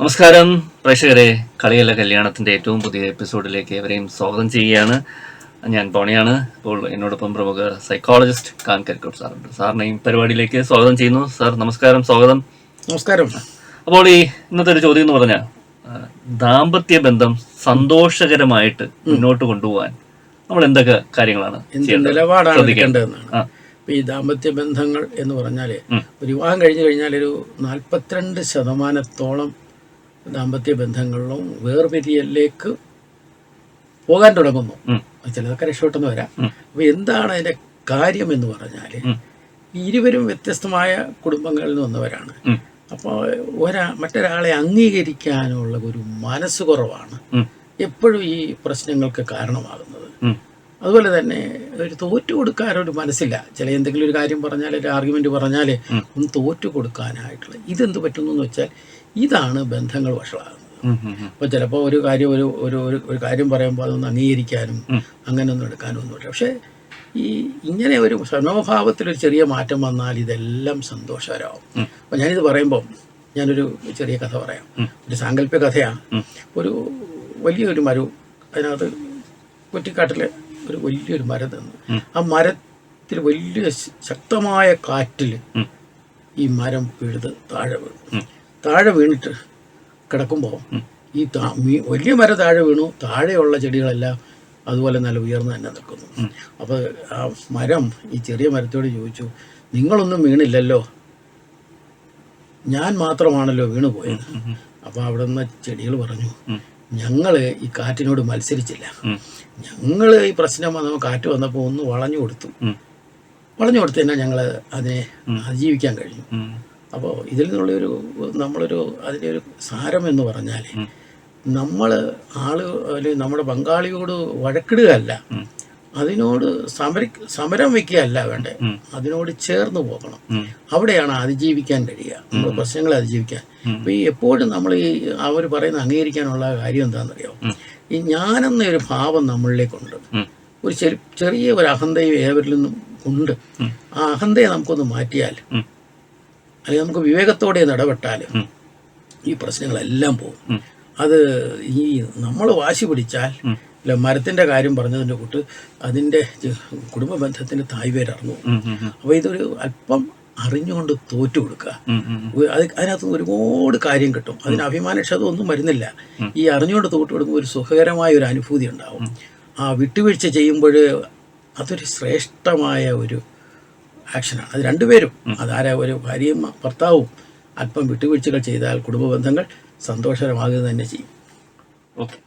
നമസ്കാരം പ്രേക്ഷകരെ. കളിയല്ല കല്യാണത്തിന്റെ ഏറ്റവും പുതിയ എപ്പിസോഡിലേക്ക് എവരെയും സ്വാഗതം ചെയ്യുകയാണ്. ഞാൻ ടോണിയാണ് ഇപ്പോൾ എന്നോടൊപ്പം പ്രമുഖ സൈക്കോളജിസ്റ്റ് കാൻ കരിക്കോട് സാറുണ്ട് സാറിനെയും പരിപാടിയിലേക്ക് സ്വാഗതം ചെയ്യുന്നു. സാർ നമസ്കാരം സ്വാഗതം. നമസ്കാരം. അപ്പോൾ ഈ ഇന്നത്തെ ഒരു ചോദ്യം എന്ന് പറഞ്ഞാൽ ദാമ്പത്യ ബന്ധം സന്തോഷകരമായിട്ട് മുന്നോട്ട് കൊണ്ടുപോകാൻ നമ്മൾ എന്തൊക്കെ കാര്യങ്ങളാണ്? നിലപാടാണ് ഈ ദാമ്പത്യ ബന്ധങ്ങൾ എന്ന് പറഞ്ഞാൽ ഒരു വിവാഹം കഴിഞ്ഞു കഴിഞ്ഞാൽ ഒരു നാൽപ്പത്തിരണ്ട് ശതമാനത്തോളം ദാമ്പത്യ ബന്ധങ്ങളിലും വേർപിരിയലിലേക്ക് പോകാൻ തുടങ്ങുന്നു. ചിലതൊക്കെ രക്ഷപ്പെട്ടെന്ന് വരാം. അപ്പോൾ അപ്പൊ എന്താണ് അതിന്റെ കാര്യം എന്ന് പറഞ്ഞാൽ. ഇരുവരും വ്യത്യസ്തമായ കുടുംബങ്ങളിൽ നിന്നവരാണ്. അപ്പോൾ ഒരാ മറ്റൊരാളെ അംഗീകരിക്കാനുള്ള ഒരു മനസ്സ് കുറവാണ് എപ്പോഴും ഈ പ്രശ്നങ്ങൾക്ക് കാരണമാകുന്നത്. അതുപോലെ തന്നെ ഒരു തോറ്റു കൊടുക്കാൻ ഒരു മനസ്സില്ല. ചില എന്തെങ്കിലും ഒരു കാര്യം പറഞ്ഞാൽ ഒരു ആർഗ്യുമെന്റ് പറഞ്ഞാൽ ഒന്ന് തോറ്റു കൊടുക്കാനായിട്ടുള്ള ഇതെന്ത് പറ്റുന്നു എന്ന് വെച്ചാൽ ഇതാണ് ബന്ധങ്ങൾ വഷളാകുന്നത്. അപ്പോൾ ചിലപ്പോൾ ഒരു കാര്യം ഒരു ഒരു ഒരു കാര്യം പറയുമ്പോൾ അതൊന്ന് അംഗീകരിക്കാനും. അങ്ങനെ ഒന്നും എടുക്കാനും ഒന്നും പറ്റില്ല പക്ഷേ ഈ ഇങ്ങനെ ഒരു മനോഭാവത്തിലൊരു ചെറിയ മാറ്റം വന്നാൽ ഇതെല്ലാം സന്തോഷകരമാവും. അപ്പൊ അപ്പോൾ ഞാനിത് പറയുമ്പോൾ ഞാനൊരു ചെറിയ കഥ പറയാം. ഒരു സാങ്കല്പിക കഥയാണ്. ഒരു വലിയൊരു മരു അതിനകത്ത് കുറ്റിക്കാട്ടിലെ ഒരു വലിയൊരു മരം നിന്ന് ആ മരത്തിൽ വലിയ ശക്തമായ കാറ്റിൽ ഈ മരം പിഴുത് താഴെ വീണു. താഴെ വീണിട്ട് കിടക്കുമ്പോൾ ഈ വലിയ മരം താഴെ വീണു. താഴെയുള്ള ചെടികളെല്ലാം അതുപോലെ നല്ല ഉയർന്നു തന്നെ നിൽക്കുന്നു. അപ്പോൾ ആ മരം ഈ ചെറിയ മരത്തോട് ചോദിച്ചു നിങ്ങളൊന്നും വീണില്ലല്ലോ. ഞാൻ മാത്രമാണല്ലോ വീണു പോയത് അപ്പോൾ അവിടെ നിന്ന് ചെടികൾ പറഞ്ഞു. ഞങ്ങൾ ഈ കാറ്റിനോട് മത്സരിച്ചില്ല. ഞങ്ങൾ ഈ പ്രശ്നം വന്നപ്പോൾ കാറ്റ് വന്നപ്പോൾ ഒന്ന് വളഞ്ഞു കൊടുത്തു. വളഞ്ഞു കൊടുത്തു തന്നെ ഞങ്ങൾ അതിനെ അതിജീവിക്കാൻ കഴിഞ്ഞു. അപ്പോൾ ഇതിൽ നിന്നുള്ളൊരു നമ്മളൊരു അതിന്റെ ഒരു സാരം എന്ന് പറഞ്ഞാൽ നമ്മൾ ആൾ അല്ലെങ്കിൽ നമ്മുടെ പങ്കാളിയോട് വഴക്കിടുകയല്ല. അതിനോട് സമര സമരം വെക്കുകയല്ല വേണ്ടേ. അതിനോട് ചേർന്ന് പോകണം. അവിടെയാണ് അതിജീവിക്കാൻ കഴിയുക. നമ്മുടെ പ്രശ്നങ്ങളെ അതിജീവിക്കാൻ. അപ്പൊ ഈ എപ്പോഴും നമ്മൾ ഈ അവർ പറയുന്ന അംഗീകരിക്കാനുള്ള കാര്യം എന്താണെന്നറിയോ. ഈ ഞാനെന്നൊരു ഭാവം നമ്മളിലേക്കുണ്ട്. ഒരു ചെറി ചെറിയ ഒരു അഹന്തയും ഏവരിൽ നിന്നും ഉണ്ട്. ആ അഹന്തയെ നമുക്കൊന്ന് മാറ്റിയാൽ. അല്ലെങ്കിൽ നമുക്ക് വിവേകത്തോടെ ഇടപെട്ടാൽ. ഈ പ്രശ്നങ്ങളെല്ലാം പോകും. അത് ഈ നമ്മൾ വാശി പിടിച്ചാൽ. അല്ല മരത്തിന്റെ കാര്യം പറഞ്ഞതിന്റെ കൂട്ട് അതിന്റെ കുടുംബ ബന്ധത്തിന്റെ തായ് പേരറിഞ്ഞു. അപ്പോൾ ഇതൊരു അല്പം അറിഞ്ഞുകൊണ്ട് തോറ്റു കൊടുക്കുക അത് അതിനകത്ത് ഒരുപാട് കാര്യം കിട്ടും. അതിന് അഭിമാനക്ഷതം ഒന്നും വരുന്നില്ല. ഈ അറിഞ്ഞുകൊണ്ട് തോറ്റു കൊടുക്കുമ്പോൾ ഒരു സുഖകരമായ ഒരു അനുഭൂതി ഉണ്ടാവും. ആ വിട്ടുവീഴ്ച ചെയ്യുമ്പോൾ അതൊരു ശ്രേഷ്ഠമായ ഒരു ആക്ഷനാണ്. അത് രണ്ടുപേരും. അതാരാ ഒരു ഭാര്യയും ഭർത്താവും അല്പം വിട്ടുവീഴ്ചകൾ ചെയ്താൽ കുടുംബ ബന്ധങ്ങൾ സന്തോഷകരമാകുക തന്നെ ചെയ്യും. ഓക്കെ.